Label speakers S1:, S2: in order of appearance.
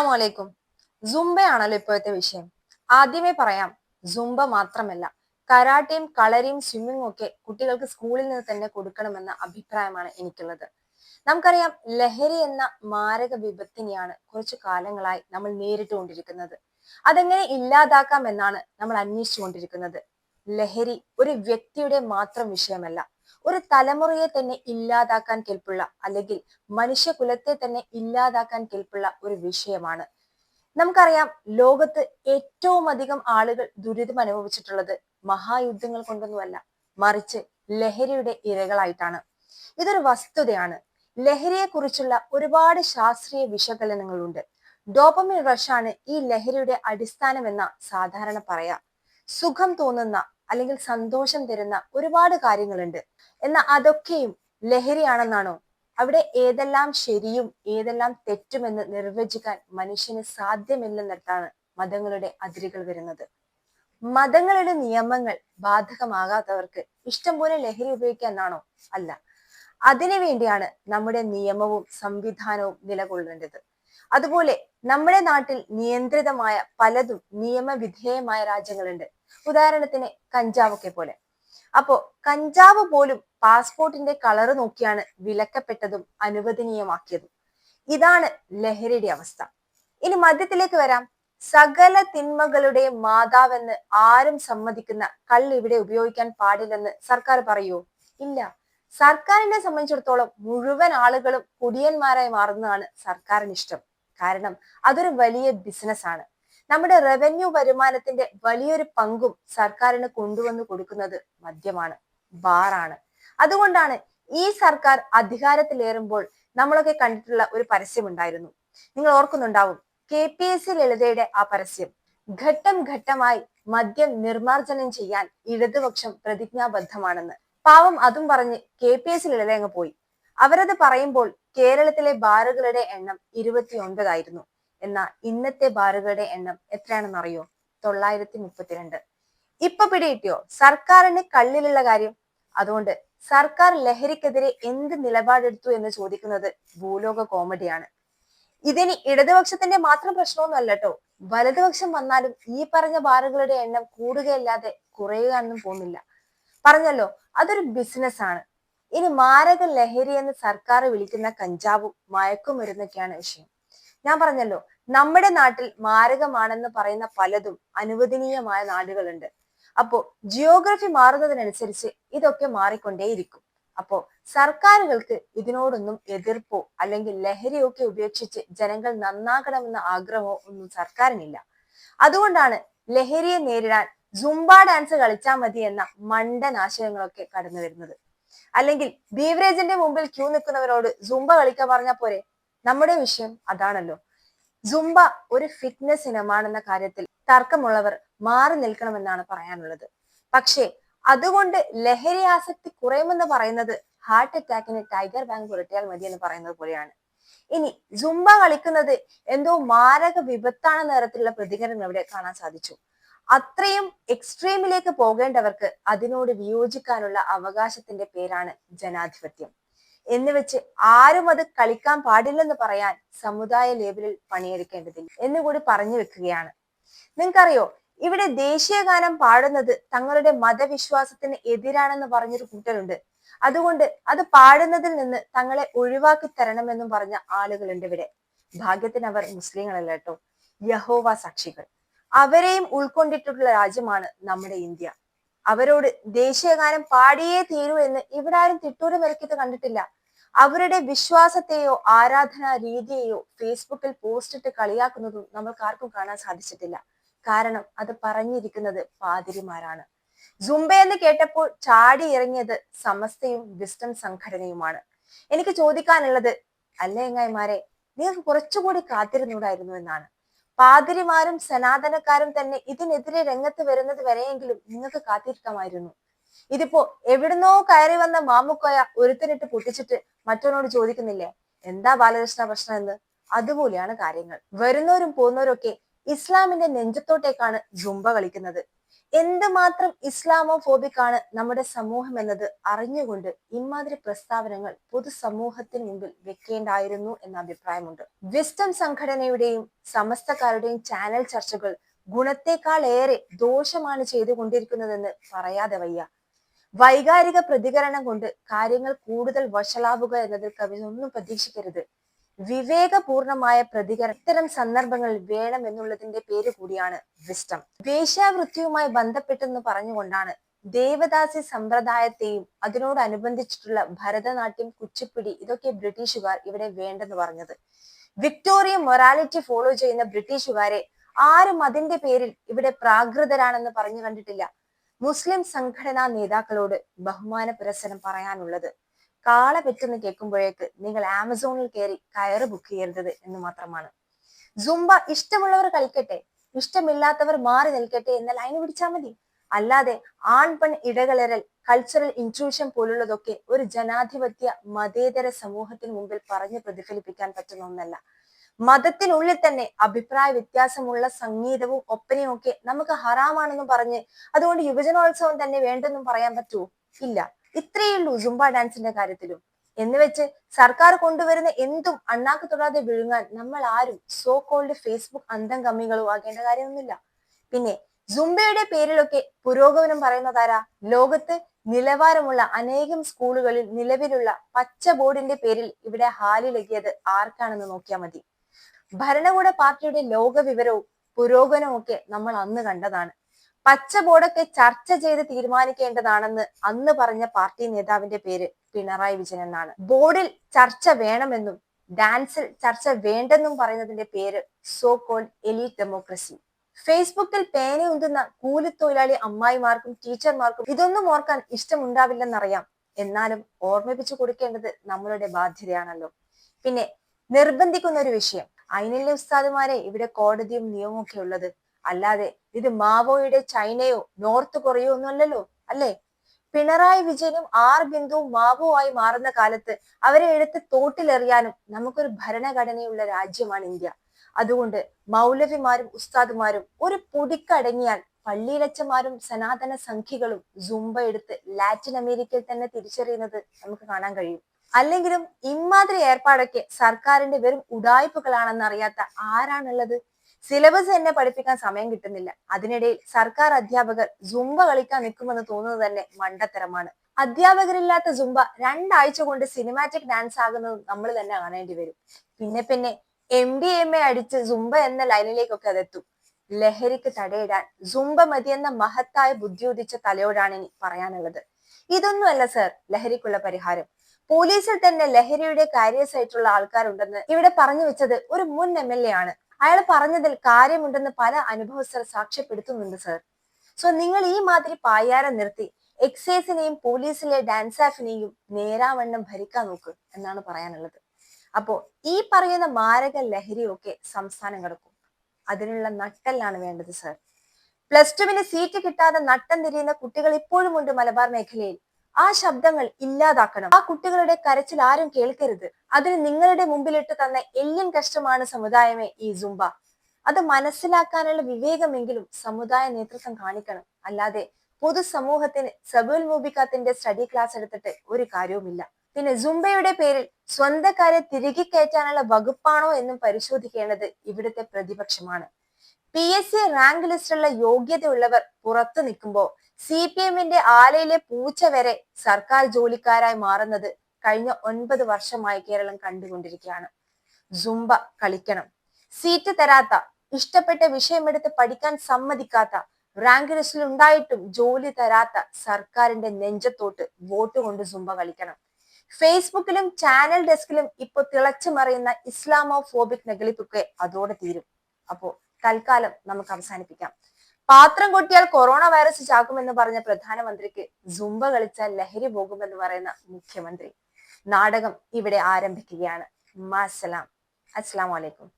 S1: അസ്സലാമു അലൈക്കും. സുംബയാണല്ലോ ഇപ്പോഴത്തെ വിഷയം. ആദ്യമേ പറയാം സുംബ മാത്രമല്ല കരാട്ടയും കളരിയും സ്വിമ്മിങ്ങും ഒക്കെ കുട്ടികൾക്ക് സ്കൂളിൽ നിന്ന് തന്നെ കൊടുക്കണമെന്ന അഭിപ്രായമാണ് എനിക്കുള്ളത്. നമുക്കറിയാം ലഹരി എന്ന മാരക വിപത്തിനെയാണ് കുറച്ചു കാലങ്ങളായി നമ്മൾ നേരിട്ടുകൊണ്ടിരിക്കുന്നത് അതെങ്ങനെ ഇല്ലാതാക്കാം എന്നാണ് നമ്മൾ അന്വേഷിച്ചുകൊണ്ടിരിക്കുന്നത് ലഹരി ഒരു വ്യക്തിയുടെ മാത്രം വിഷയമല്ല ഒരു തലമുറയെ തന്നെ ഇല്ലാതാക്കാൻ കെൽപ്പുള്ള അല്ലെങ്കിൽ മനുഷ്യകുലത്തെ തന്നെ ഇല്ലാതാക്കാൻ കെൽപ്പുള്ള ഒരു വിഷയമാണ്. നമുക്കറിയാം ലോകത്ത് ഏറ്റവും അധികം ആളുകൾ ദുരിതം അനുഭവിച്ചിട്ടുള്ളത് മഹായുദ്ധങ്ങൾ കൊണ്ടൊന്നുമല്ല മറിച്ച് ലഹരിയുടെ ഇരകളായിട്ടാണ്. ഇതൊരു വസ്തുതയാണ്. ലഹരിയെ കുറിച്ചുള്ള ഒരുപാട് ശാസ്ത്രീയ വിശകലനങ്ങളുണ്ട്. ഡോപ്പമിൻ റഷാണ് ഈ ലഹരിയുടെ അടിസ്ഥാനമെന്ന സാധാരണ പറയാ. സുഖം തോന്നുന്ന അല്ലെങ്കിൽ സന്തോഷം തരുന്ന ഒരുപാട് കാര്യങ്ങളുണ്ട്. എന്നാൽ അതൊക്കെയും ലഹരിയാണെന്നാണോ? അവിടെ ഏതെല്ലാം ശരിയും ഏതെല്ലാം തെറ്റുമെന്ന് നിർവചിക്കാൻ മനുഷ്യന് സാധ്യമില്ലെന്നിടത്താണ് മതങ്ങളുടെ അതിരുകൾ വരുന്നത്. മതങ്ങളുടെ നിയമങ്ങൾ ബാധകമാകാത്തവർക്ക് ഇഷ്ടം പോലെ ലഹരി ഉപയോഗിക്കാന്നാണോ അല്ല. അതിനു വേണ്ടിയാണ് നമ്മുടെ നിയമവും സംവിധാനവും നിലകൊള്ളേണ്ടത്. അതുപോലെ നമ്മുടെ നാട്ടിൽ നിയന്ത്രിതമായ പലതും നിയമവിധേയമായ രാജ്യങ്ങളുണ്ട്. ഉദാഹരണത്തിന് കഞ്ചാവൊക്കെ പോലെ. അപ്പോ കഞ്ചാവ് പോലും പാസ്പോർട്ടിന്റെ കളറ് നോക്കിയാണ് വിലക്കപ്പെട്ടതും അനുവദനീയമാക്കിയതും. ഇതാണ് ലഹരിയുടെ അവസ്ഥ. ഇനി മദ്യത്തിലേക്ക് വരാം. സകല തിന്മകളുടെ മാതാവെന്ന് ആരും സമ്മതിക്കുന്ന കള്ള് ഇവിടെ ഉപയോഗിക്കാൻ പാടില്ലെന്ന് സർക്കാർ പറയൂ? ഇല്ല. സർക്കാരിനെ സംബന്ധിച്ചിടത്തോളം മുഴുവൻ ആളുകളും കുടിയന്മാരായി മാറുന്നതാണ് സർക്കാരിന് ഇഷ്ടം കാരണം അതൊരു വലിയ ബിസിനസ് ആണ്. നമ്മുടെ റവന്യൂ വരുമാനത്തിന്റെ വലിയൊരു പങ്കും സർക്കാരിന് കൊണ്ടുവന്നു കൊടുക്കുന്നത് മദ്യമാണ് ബാറാണ് അതുകൊണ്ടാണ് ഈ സർക്കാർ അധികാരത്തിലേറുമ്പോൾ നമ്മളൊക്കെ കണ്ടിട്ടുള്ള ഒരു പരസ്യം ഉണ്ടായിരുന്നു. നിങ്ങൾ ഓർക്കുന്നുണ്ടാവും കെ പി എസ് സി ലളിതയുടെ ആ പരസ്യം ഘട്ടം ഘട്ടമായി മദ്യം നിർമാർജനം ചെയ്യാൻ ഇടതുപക്ഷം പ്രതിജ്ഞാബദ്ധമാണെന്ന്. പാവം അതും പറഞ്ഞ് കെ പി എസ് ലളിത അങ്ങ് പോയി. അവരത് പറയുമ്പോൾ കേരളത്തിലെ ബാറുകളുടെ എണ്ണം ഇരുപത്തി എന്നാൽ ഇന്നത്തെ ബാറുകളുടെ എണ്ണം എത്രയാണെന്ന് അറിയോ? തൊള്ളായിരത്തി മുപ്പത്തിരണ്ട് ഇപ്പൊ പിടികിട്ടിയോ? സർക്കാരിന് കള്ളിലുള്ള കാര്യം. അതുകൊണ്ട് സർക്കാർ ലഹരിക്കെതിരെ എന്ത് നിലപാടെടുത്തു എന്ന് ചോദിക്കുന്നത് ഭൂലോക കോമഡിയാണ്. ഇതിനി ഇടതുപക്ഷത്തിന്റെ മാത്രം പ്രശ്നമൊന്നുമല്ല കേട്ടോ വലതുപക്ഷം വന്നാലും ഈ പറഞ്ഞ ബാറുകളുടെ എണ്ണം കൂടുകയല്ലാതെ കുറയുകയൊന്നും പോകുന്നില്ല. പറഞ്ഞല്ലോ അതൊരു ബിസിനസ് ആണ് ഇനി മാരക ലഹരി എന്ന് സർക്കാർ വിളിക്കുന്ന കഞ്ചാവും മയക്കുമരുന്നൊക്കെയാണ് വിഷയം. ഞാൻ പറഞ്ഞല്ലോ നമ്മുടെ നാട്ടിൽ മാരകമാണെന്ന് പറയുന്ന പലതും അനുവദനീയമായ നാടുകളുണ്ട്. അപ്പോ ജിയോഗ്രഫി മാറുന്നതിനനുസരിച്ച് ഇതൊക്കെ മാറിക്കൊണ്ടേയിരിക്കും. അപ്പോ സർക്കാരുകൾക്ക് ഇതിനോടൊന്നും എതിർപ്പോ അല്ലെങ്കിൽ ലഹരിയൊക്കെ ഉപേക്ഷിച്ച് ജനങ്ങൾ നന്നാകണമെന്ന ആഗ്രഹമോ ഒന്നും സർക്കാരിനില്ല. അതുകൊണ്ടാണ് ലഹരിയെ നേരിടാൻ സുംബ ഡാൻസ് കളിച്ചാൽ മതി എന്ന മണ്ടൻ ആശയങ്ങളൊക്കെ കടന്നു വരുന്നത് അല്ലെങ്കിൽ ബീവറേജിന്റെ മുമ്പിൽ ക്യൂ നിൽക്കുന്നവരോട് സുംബ കളിക്കാൻ പറഞ്ഞ പോരെ? നമ്മുടെ വിഷയം അതാണല്ലോ. സുംബ ഒരു ഫിറ്റ്നസ് ഇനമാണെന്ന കാര്യത്തിൽ തർക്കമുള്ളവർ മാറി നിൽക്കണമെന്നാണ് പറയാനുള്ളത്. പക്ഷേ അതുകൊണ്ട് ലഹരി ആസക്തി കുറയുമെന്ന് പറയുന്നത് ഹാർട്ട് അറ്റാക്കിന് ടൈഗർ ബാങ്ക് പുരട്ടിയാൽ മതി എന്ന് പറയുന്നത് പോലെയാണ്. ഇനി സുംബ കളിക്കുന്നത് എന്തോ മാരക വിപത്താണ് നേരത്തിലുള്ള പ്രതികരണം ഇവിടെ കാണാൻ സാധിച്ചു. അത്രയും എക്സ്ട്രീമിലേക്ക് പോകേണ്ടവർക്ക് അതിനോട് വിയോജിക്കാനുള്ള അവകാശത്തിന്റെ പേരാണ് ജനാധിപത്യം. എന്ന് വെച്ച് ആരും അത് കളിക്കാൻ പാടില്ലെന്ന് പറയാൻ സമുദായ ലേബലിൽ പണിയെടുക്കേണ്ടതില്ല എന്നുകൂടി പറഞ്ഞു വെക്കുകയാണ്. നിങ്ങൾക്കറിയോ ഇവിടെ ദേശീയ ഗാനം പാടുന്നത് തങ്ങളുടെ മതവിശ്വാസത്തിന് എതിരാണെന്ന് പറഞ്ഞൊരു കൂട്ടരുണ്ട്. അതുകൊണ്ട് അത് പാടുന്നതിൽ നിന്ന് തങ്ങളെ ഒഴിവാക്കി തരണമെന്നും പറഞ്ഞ ആളുകളുണ്ട് ഇവിടെ. ഭാഗ്യത്തിന് അവർ മുസ്ലിങ്ങളല്ല കേട്ടോ. യഹോവ സാക്ഷികൾ. അവരെയും ഉൾക്കൊണ്ടിട്ടുള്ള രാജ്യമാണ് നമ്മുടെ ഇന്ത്യ. അവരോട് ദേശീയഗാനം പാടിയേ തീരൂ എന്ന് ഇവിടെ ആരും തിട്ടൂരം ഇറക്കിയത് കണ്ടിട്ടില്ല. അവരുടെ വിശ്വാസത്തെയോ ആരാധനാ രീതിയെയോ ഫേസ്ബുക്കിൽ പോസ്റ്റ് ഇട്ട് കളിയാക്കുന്നതും നമ്മൾക്ക് ആർക്കും കാണാൻ സാധിച്ചിട്ടില്ല. കാരണം അത് പറഞ്ഞിരിക്കുന്നത് പാതിരിമാരാണ്. ജുംബ എന്ന് കേട്ടപ്പോൾ ചാടി ഇറങ്ങിയത് സമസ്തയും വിസ്റ്റം സംഘടനയുമാണ്. എനിക്ക് ചോദിക്കാനുള്ളത് അല്ലേങ്ങായിമാരെ നിങ്ങൾക്ക് കുറച്ചുകൂടി കാത്തിരുന്നൂടായിരുന്നു എന്നാണ്. പാതിരിമാരും സനാതനക്കാരും തന്നെ ഇതിനെതിരെ രംഗത്ത് വരുന്നത് വരെയെങ്കിലും നിങ്ങൾക്ക് കാത്തിരിക്കാമായിരുന്നു. ഇതിപ്പോ എവിടുന്നോ കയറി വന്ന മാമുക്കോയ ഒരുത്തനിട്ട് പൊട്ടിച്ചിട്ട് മറ്റവനോട് ചോദിക്കുന്നില്ലേ? എന്താ ബാലകൃഷ്ണ പ്രശ്നം എന്ന്? അതുപോലെയാണ് കാര്യങ്ങൾ. വരുന്നവരും പോകുന്നവരും ഒക്കെ ഇസ്ലാമിന്റെ നെഞ്ചത്തോട്ടേക്കാണ് ജുംബ കളിക്കുന്നത്. എന്തുമാത്രം ഇസ്ലാമോ ഫോബിക് ആണ് നമ്മുടെ സമൂഹം എന്നത് അറിഞ്ഞുകൊണ്ട് ഇമാതിരി പ്രസ്താവനകൾ പൊതുസമൂഹത്തിന് മുമ്പിൽ വെക്കേണ്ടായിരുന്നു എന്ന അഭിപ്രായമുണ്ട്. വിസ്റ്റം സംഘടനയുടെയും സമസ്തക്കാരുടെയും ചാനൽ ചർച്ചകൾ ഗുണത്തെക്കാൾ ഏറെ ദോഷമാണ് ചെയ്തുകൊണ്ടിരിക്കുന്നതെന്ന് പറയാതെ വയ്യ. വൈകാരിക പ്രതികരണം കൊണ്ട് കാര്യങ്ങൾ കൂടുതൽ വഷളാവുക എന്നതിൽ കവി ഒന്നും പ്രതീക്ഷിക്കരുത്. വിവേകപൂർണമായ പ്രതികരണം ഇത്തരം സന്ദർഭങ്ങളിൽ വേണം എന്നുള്ളതിന്റെ പേര് കൂടിയാണ് വിസ്റ്റം വേശ്യാവൃത്തിയുമായി ബന്ധപ്പെട്ടെന്ന് പറഞ്ഞുകൊണ്ടാണ് ദേവദാസി സമ്പ്രദായത്തെയും അതിനോടനുബന്ധിച്ചിട്ടുള്ള ഭരതനാട്യം കുച്ചിപ്പിടി ഇതൊക്കെ ബ്രിട്ടീഷുകാർ ഇവിടെ വേണ്ടെന്ന് പറഞ്ഞത്. വിക്ടോറിയ മൊറാലിറ്റി ഫോളോ ചെയ്യുന്ന ബ്രിട്ടീഷുകാരെ ആരും അതിന്റെ പേരിൽ ഇവിടെ പ്രാകൃതരാണെന്ന് പറഞ്ഞു കണ്ടിട്ടില്ല. മുസ്ലിം സംഘടനാ നേതാക്കളോട് ബഹുമാന പുരസരം പറയാനുള്ളത്. കാള പെറ്റെന്ന് കേൾക്കുമ്പോഴേക്ക് നിങ്ങൾ ആമസോണിൽ കയറി കയറ് ബുക്ക് ചെയ്യരുത് എന്ന് മാത്രമാണ്. സുംബ ഇഷ്ടമുള്ളവർ കളിക്കട്ടെ ഇഷ്ടമില്ലാത്തവർ മാറി നിൽക്കട്ടെ എന്ന ലൈൻ പിടിച്ചാൽ മതി. അല്ലാതെ ആൺ പെൺ ഇടകലരൽ കൾച്ചറൽ ഇൻക്ലൂഷൻ പോലുള്ളതൊക്കെ ഒരു ജനാധിപത്യ മതേതര സമൂഹത്തിന് മുമ്പിൽ പറഞ്ഞു പ്രതിഫലിപ്പിക്കാൻ പറ്റുന്ന ഒന്നല്ല. മതത്തിനുള്ളിൽ തന്നെ അഭിപ്രായ വ്യത്യാസമുള്ള സംഗീതവും ഒപ്പനയും ഒക്കെ നമുക്ക് ഹറാമാണെന്ന് പറഞ്ഞ് അതുകൊണ്ട് യുവജനോത്സവം തന്നെ വേണ്ടെന്നും പറയാൻ പറ്റുമോ? ഇല്ല. ഇത്രയേ ഉള്ളൂ സുംബ ഡാൻസിന്റെ കാര്യത്തിലും. എന്ന് വെച്ച് സർക്കാർ കൊണ്ടുവരുന്ന എന്തും അണ്ണാക്ക് തൊടാതെ വിഴുങ്ങാൻ നമ്മൾ ആരും സോ കോൾഡ് ഫേസ്ബുക്ക് അന്തം കമ്മികളോ ആകേണ്ട കാര്യമൊന്നുമില്ല. പിന്നെ സുംബയുടെ പേരിലൊക്കെ പുരോഗമനം പറയുന്നതാരാ? ലോകത്ത് നിലവാരമുള്ള അനേകം സ്കൂളുകളിൽ നിലവിലുള്ള പച്ച ബോർഡിന്റെ പേരിൽ ഇവിടെ ഹാലിലെത്തിയത് ആർക്കാണെന്ന് നോക്കിയാൽ മതി. ഭരണകൂട പാർട്ടിയുടെ ലോക വിവരവും പുരോഗമനവും ഒക്കെ നമ്മൾ അന്ന് കണ്ടതാണ്. പച്ച ബോർഡൊക്കെ ചർച്ച ചെയ്ത് തീരുമാനിക്കേണ്ടതാണെന്ന് അന്ന് പറഞ്ഞ പാർട്ടി നേതാവിന്റെ പേര് പിണറായി വിജയൻ എന്നാണ്. ബോർഡിൽ ചർച്ച വേണമെന്നും ഡാൻസിൽ ചർച്ച വേണ്ടെന്നും പറയുന്നതിന്റെ പേര് സോ കോൾ എലീറ്റ് ഡെമോക്രസി. ഫേസ്ബുക്കിൽ പേനയുന്തുന്ന കൂലിത്തൊഴിലാളി അമ്മായിമാർക്കും ടീച്ചർമാർക്കും ഇതൊന്നും ഓർക്കാൻ ഇഷ്ടമുണ്ടാവില്ലെന്നറിയാം. എന്നാലും ഓർമ്മിപ്പിച്ചു കൊടുക്കേണ്ടത് നമ്മളുടെ ബാധ്യതയാണല്ലോ. പിന്നെ നിർബന്ധിക്കുന്ന ഒരു വിഷയം അതിനല്ലേ ഉസ്താദുമാരെ ഇവിടെ കോടതിയും നിയമവും ഒക്കെ ഉള്ളത്. അല്ലാതെ ഇത് മാവോയുടെ ചൈനയോ നോർത്ത് കൊറിയോ ഒന്നും അല്ലല്ലോ അല്ലേ? പിണറായി വിജയനും ആർ ബിന്ദുവും ആയി മാറുന്ന കാലത്ത് അവരെ എടുത്ത് തോട്ടിലെറിയാനും നമുക്കൊരു ഭരണഘടനയുള്ള രാജ്യമാണ് ഇന്ത്യ. അതുകൊണ്ട് മൗലവിമാരും ഉസ്താദുമാരും ഒരു പൊടിക്കടങ്ങിയാൽ പള്ളിയിലച്ചന്മാരും സനാതന സംഖ്യകളും സുംബ എടുത്ത് ലാറ്റിൻ അമേരിക്കയിൽ തന്നെ തിരിച്ചറിയുന്നത് നമുക്ക് കാണാൻ കഴിയും. അല്ലെങ്കിലും ഇമാതിരി ഏർപ്പാടൊക്കെ സർക്കാരിന്റെ വെറും ഉടായ്പകളാണെന്ന് അറിയാത്ത ആരാണുള്ളത്? സിലബസ് തന്നെ പഠിപ്പിക്കാൻ സമയം കിട്ടുന്നില്ല. അതിനിടയിൽ സർക്കാർ അധ്യാപകർ ജുംബ കളിക്കാൻ നിൽക്കുമെന്ന് തോന്നുന്നത് തന്നെ മണ്ടത്തരമാണ്. അധ്യാപകരില്ലാത്ത ജുംബ രണ്ടാഴ്ച കൊണ്ട് സിനിമാറ്റിക് ഡാൻസ് ആകുന്നത് നമ്മൾ തന്നെ കാണേണ്ടി വരും. പിന്നെ പിന്നെ എം ഡി എം എ അടിച്ച് ജുംബ എന്ന ലൈനിലേക്കൊക്കെ അതെത്തും. ലഹരിക്ക് തടയിടാൻ ജുംബ മതി എന്ന മഹത്തായ ബുദ്ധി ഉദിച്ച തലയോടാണ് ഇനി പറയാനുള്ളത്. ഇതൊന്നുമല്ല സർ ലഹരിക്കുള്ള പരിഹാരം. പോലീസിൽ തന്നെ ലഹരിയുടെ കാരിയസ് ആയിട്ടുള്ള ആൾക്കാരുണ്ടെന്ന് ഇവിടെ പറഞ്ഞു വെച്ചത് ഒരു മുൻ എം എൽ എ ആണ്. അയാൾ പറഞ്ഞതിൽ കാര്യമുണ്ടെന്ന് പല അനുഭവസ്ഥർ സാക്ഷ്യപ്പെടുത്തുന്നുണ്ട് സർ സോ നിങ്ങൾ ഈ മാതിരി പായാരം നിർത്തി എക്സൈസിനെയും പോലീസിലെ ഡാൻസാഫിനെയും നേരാവണ്ണം ഭരിക്കാൻ നോക്ക് എന്നാണ് പറയാനുള്ളത്. അപ്പോ ഈ പറയുന്ന മാരക ലഹരിയൊക്കെ സംസ്ഥാനം കിടക്കും. അതിനുള്ള നട്ടെല്ലാണ് വേണ്ടത് സർ പ്ലസ് ടുവിന് സീറ്റ് കിട്ടാതെ നട്ടം തിരിയുന്ന കുട്ടികൾ ഇപ്പോഴും ഉണ്ട് മലബാർ മേഖലയിൽ. ആ ശബ്ദങ്ങൾ ഇല്ലാതാക്കണം. ആ കുട്ടികളുടെ കരച്ചിൽ ആരും കേൾക്കരുത്. അതിന് നിങ്ങളുടെ മുമ്പിലിട്ട് തന്ന എല്ലും കഷ്ടമാണ് സമുദായമേ ഈ സുംബ. അത് മനസ്സിലാക്കാനുള്ള വിവേകമെങ്കിലും സമുദായ നേതൃത്വം കാണിക്കണം. അല്ലാതെ പൊതുസമൂഹത്തിന് സബുൽ മൂബിക്കാത്തിന്റെ സ്റ്റഡി ക്ലാസ് എടുത്തിട്ട് ഒരു കാര്യവുമില്ല. പിന്നെ സുംബയുടെ പേരിൽ സ്വന്തക്കാരെ തിരികെ കയറ്റാനുള്ള വകുപ്പാണോ എന്നും പരിശോധിക്കേണ്ടത് ഇവിടുത്തെ പ്രതിപക്ഷമാണ്. പി എസ് സി റാങ്ക് ലിസ്റ്റുള്ള യോഗ്യതയുള്ളവർ പുറത്തു നിൽക്കുമ്പോൾ സി പി എമ്മിന്റെ ആലയിലെ പൂച്ച വരെ സർക്കാർ ജോലിക്കാരായി മാറുന്നത് കഴിഞ്ഞ ഒൻപത് വർഷമായി കേരളം കണ്ടുകൊണ്ടിരിക്കുകയാണ്. സുംബ കളിക്കണം. സീറ്റ് തരാത്ത ഇഷ്ടപ്പെട്ട വിഷയമെടുത്ത് പഠിക്കാൻ സമ്മതിക്കാത്ത റാങ്ക് ലിസ്റ്റിൽ ഉണ്ടായിട്ടും ജോലി തരാത്ത സർക്കാരിന്റെ നെഞ്ചത്തോട്ട് വോട്ട് കൊണ്ട് സുംബ കളിക്കണം. ഫേസ്ബുക്കിലും ചാനൽ ഡെസ്കിലും ഇപ്പൊ തിളച്ചു മറിയുന്ന ഇസ്ലാമോ ഫോബിക് നെഗളിപ്പൊക്കെ അതോടെ തീരും. അപ്പോ തൽക്കാലം നമുക്ക് അവസാനിപ്പിക്കാം. പാത്രം കൊട്ടിയാൽ കൊറോണ വൈറസ് ചാക്കുമെന്ന് പറഞ്ഞ പ്രധാനമന്ത്രിക്ക് സുംബ കളിച്ചാൽ ലഹരി പോകുമെന്ന് പറയുന്ന മുഖ്യമന്ത്രി. നാടകം ഇവിടെ ആരംഭിക്കുകയാണ്. മാസലാം അസ്സാം വലൈക്കും